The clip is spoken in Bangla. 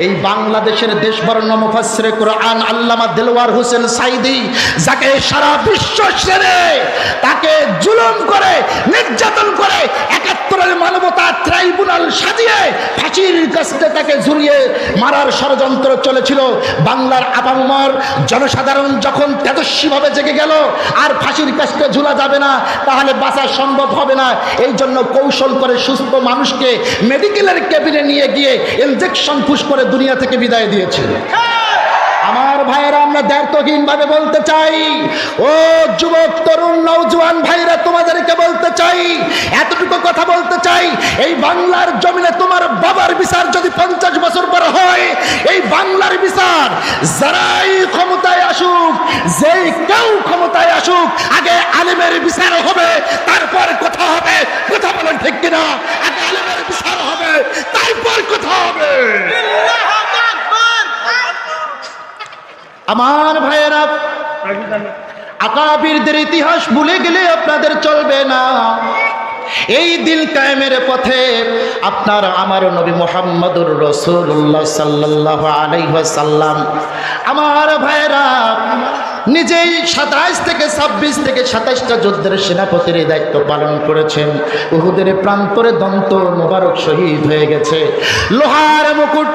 এই বাংলাদেশের দেশবর্ণ মুফাসরে কোরআন আল্লামা দেলওয়ার হোসেন সাইদি যাকে সারা বিশ্ব সেরে তাকে জুলুম করে ট্রাইব্যুনাল সাজিয়ে ফাঁসির কাছে তাকে ঝুলিয়ে মারার ষড়যন্ত্র চলেছিল। বাংলার আপামর জনসাধারণ যখন তেজস্বীভাবে জেগে গেল, আর ফাঁসির কাছে ঝুলা যাবে না, তাহলে বাঁচা সম্ভব হবে না। এই জন্য কৌশল করে সুস্থ মানুষকে মেডিকেলের কেবিনে নিয়ে গিয়ে ইনজেকশন ফুস করে দুনিয়া থেকে বিদায় দিয়েছে। আমার ভাইয়েরা, আমরা দায়িত্বহীন ভাবে বলতে চাই, ও যুবক, তরুণ নৌজওয়ান ভাইরা তোমাদেরকে বলতে চাই, এতটুকু কথা বলতে চাই, এই বাংলার জমিনে তোমার বাবার বিচার যদি পঞ্চাশ বছর পর হয়, এই বাংলার বিচার যারাই ক্ষমতায় আসুক, যেই কেউ ক্ষমতায় আসুক, আগে আলিমের বিচার হবে, তারপর কথা হবে। কথা বলেন ঠিক কিনা? আগে আলিমের বিচার হবে, তারপর কথা হবে। আমার ভাইয়েরা, আকাবিরদের ইতিহাস ভুলে গেলে আপনাদের চলবে না। এই দিন কায়েমের পথে আপনার আমার নবী মোহাম্মদুর রসুল্লাহ সাল্লাহ আলাইসাল্লাম আমার ভাইরা নিজেই সাতাইশ থেকে ছাব্বিশ থেকে সাতাইশটা যুদ্ধের সেনাপতির দায়িত্ব পালন করেছেন। উহুদের প্রান্তরে দন্ত মোবারক শহীদ হয়ে গেছে। লোহার মুকুট